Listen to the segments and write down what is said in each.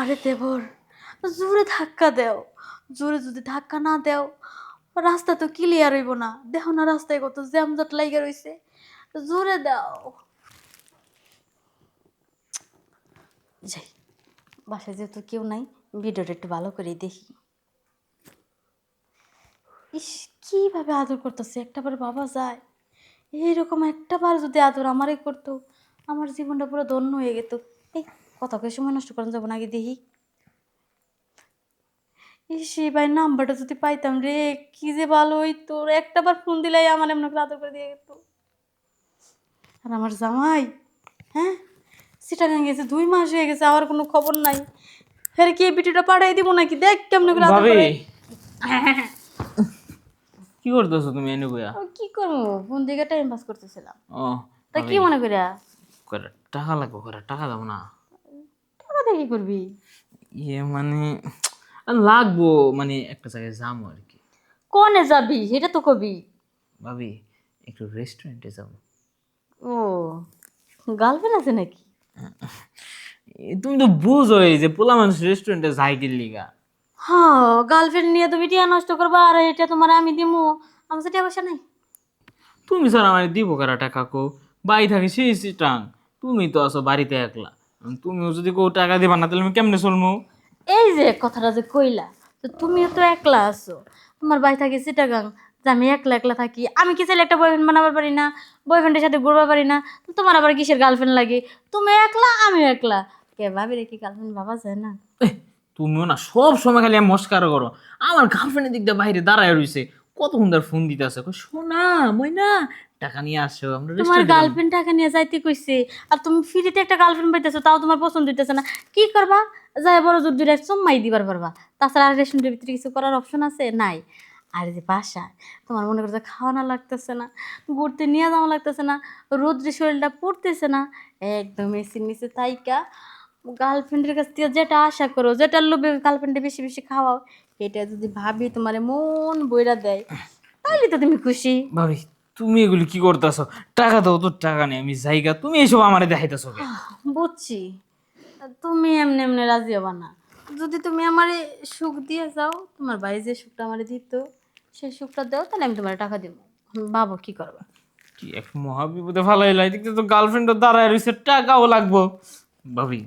আরে দেবর, জোরে ধাক্কা দেও। জোরে যদি ধাক্কা না দেও, রাস্তা তো ক্লিয়ার হইব না। দেখো না রাস্তায় কত জ্যামজট লাইগা রইছে। জোরে দাও। যাই, বাসায় যেহেতু কেউ নাই, ভিডিওটা একটু ভালো করে দেখি। ইস, কীভাবে আদর করতেছে? একটা বার বাবা যায়। এইরকম একটা বার যদি আদর আমারই করতো, আমার জীবনটা পুরো ধন্য হয়ে গেত। এই কথা কয়ে সময় নষ্ট করেন যাব আগে দেখি। ইস ভাই নাম্বারটা যদি পাইতাম রে কি যে ভালো হইতো। একটা বার ফোন দিলাই আমার এমন করে আদর করে দিয়ে যেত আর আমার জামাই হ্যাঁ? সেটা গেছে দুই মাস হয়ে গেছে আমার কোনো খবর নাই। ফের কি ভিডিওটা পাঠাই দিব নাকি? দেখ কেমন করে আদর করে। কি করতেছো তুমি এনে কইয়া কি করব? ফোন দিকে টাইম পাস করতেছিলাম। ও তা কি মনে করিয়া? করে টাকা লাগবে করে টাকা দাও না। টাকা দিয়ে কি করবি? ইয়ে মানে লাগবো মানে একটা জায়গায় যাব আর কি। কোনে যাবি? সেটা তো কবি। ভাবি একটু রেস্টুরেন্টে যাব। ও গার্লফ্রেন্ড আছে নাকি? তুমি তো বুঝোই যে পোলা মানুষ রেস্টুরেন্টে যাই কি লিগা। হ্যাঁ গার্লফ্রেন্ড নিয়ে তুমি টিয়া নষ্ট করবা আর এটা তোমার আমি দিমু। আমার সাথে পয়সা নাই। তুমি স্যার আমার দিব কারা টাকা কো? বাড়ি থাকে সেই সিটাং তুমি তো আছো বাড়িতে একলা। তুমিও যদি কেউ টাকা দিবা না তাহলে আমি কেমনে চলবো এই যে কথাটা যে কইলা তো তুমিও তো একলা আছো। তোমার বাড়ি থাকে চিটাগাং যে আমি একলা একলা থাকি। আমি কি চাইলে একটা বয়ফ্রেন্ড বানাবার পারি না? বয়ফ্রেন্ডের সাথে ঘুরবার পারি না? তো তোমার আবার কিসের গার্লফ্রেন্ড লাগে? তুমি একলা আমিও একলা। কে ভাবি রে কি গার্লফ্রেন্ড ভাবা যায় না? তুমিও না সব সময় খালি আমি মস্কার করো। আমার গার্লফ্রেন্ডের দিক দিয়ে বাইরে দাঁড়ায় রইছে। কতক্ষণ ধরে ফোন দিতে আছে শোনা মইনা টাকা নিয়ে আসো আমরা তোমার গার্লফ্রেন্ড টাকা নিয়ে যাইতে কইছে। আর তুমি ফ্রিতে একটা গার্লফ্রেন্ড পাইতেছো তাও তোমার পছন্দ হইতেছে না। কি করবা? যাই বড় জোর দুইটা চম্মাই দিবার পারবা। তাছাড়া আর রেশনের ভিতরে কিছু করার অপশন আছে? নাই। আর যে বাসা তোমার মনে করছে খাওয়ানো লাগতেছে না ঘুরতে নিয়ে যাওয়া লাগতেছে না রোদ্রে শরীরটা পড়তেছে না একদম এসির নিচে তাইকা গার্লফ্রেন্ডের কাছ থেকে যেটা আশা করো যেটা লোভে গার্লফ্রেন্ডে বেশি বেশি খাওয়াও এটা যদি ভাবি তোমার মন বইরা দেয় তাহলে তো তুমি খুশি। ভাবি তুমি এগুলি কি করতেছো? টাকা দাও তো টাকা নেই আমি জায়গা তুমি এসব আমারে দেখাইতেছো? বুঝছি। তুমি এমনি এমনি রাজি হবা না। যদি তুমি আমার সুখ দিয়ে যাও তোমার ভাই যে সুখটা আমার দিত সেই সুখটা দাও তাহলে আমি তোমার টাকা দিব। ভাবো কি করবা। কি এক মহা বিপদে ফালাইলা এদিকে তো গার্লফ্রেন্ডও দাঁড়ায় রইছে টাকাও লাগবো। ভাবি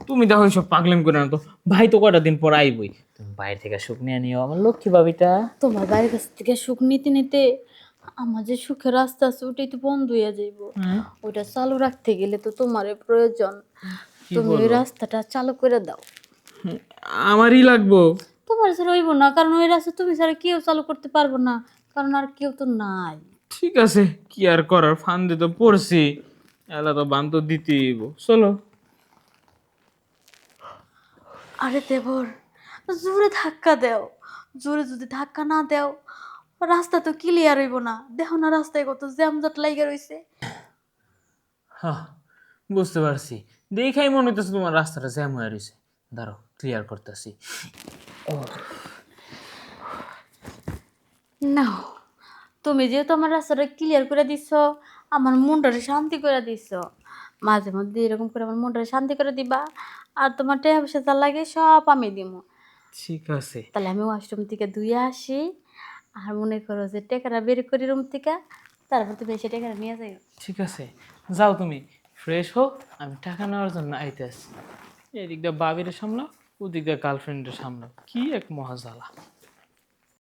তুমি দেখো সব পাগলেম করে না তো। ভাই তো কয়টা দিন পর আইবই। তুমি বাইরে থেকে সুখ নিয়ে নিও আমার লক্ষ্মী ভাবিটা। তোমার বাড়ির কাছ থেকে সুখ নিতে নিতে আমার যে সুখের রাস্তা আছে ওটাই তো বন্ধ হয়ে যাইব। ওটা চালু রাখতে গেলে তো তোমার প্রয়োজন। তুমি ওই রাস্তাটা চালু করে দাও। আমারই লাগবো। তোমার ছাড়া হইব না কারণ ওই রাস্তা তুমি ছাড়া কেউ চালু করতে পারব না কারণ আর কেউ তো নাই। ঠিক আছে কি আর করার ফান্দে তো পড়ছি। এলা তো বান তো দিতেই চলো। আরে দেবর জোরে ধাক্কা দেও। জোরে যদি ধাক্কা না দেও রাস্তা তো ক্লিয়ার হইব না। দেখো না রাস্তায় কত জ্যামজট লাইগা রইছে। হ্যাঁ বুঝতে পারছি। দেখাই মনে হইতেছে তোমার রাস্তাটা জ্যাম হয়ে রয়েছে দাঁড়াও ক্লিয়ার করতেছি। না তুমি যেহেতু আমার রাস্তাটা ক্লিয়ার করে দিছ আমার মনটারে শান্তি করে দিছ। মাঝে মধ্যে এরকম করে আমার মনটা শান্তি করে দিবা। আর তোমার টাকা পয়সা যা লাগে সব আমি দিব ঠিক আছে। তাহলে আমি ওয়াশরুম থেকে ধুয়ে আসি আর মনে করো যে টেকাটা বের করি রুম থেকে তারপর তুমি এসে টেকাটা নিয়ে যাই ঠিক আছে। যাও তুমি ফ্রেশ হোক আমি টাকা নেওয়ার জন্য আইতে আসছি এদিক দিয়ে বাবির সামলাও ওদিক দিয়ে গার্লফ্রেন্ডের সামলাও। কি এক মহাজালা।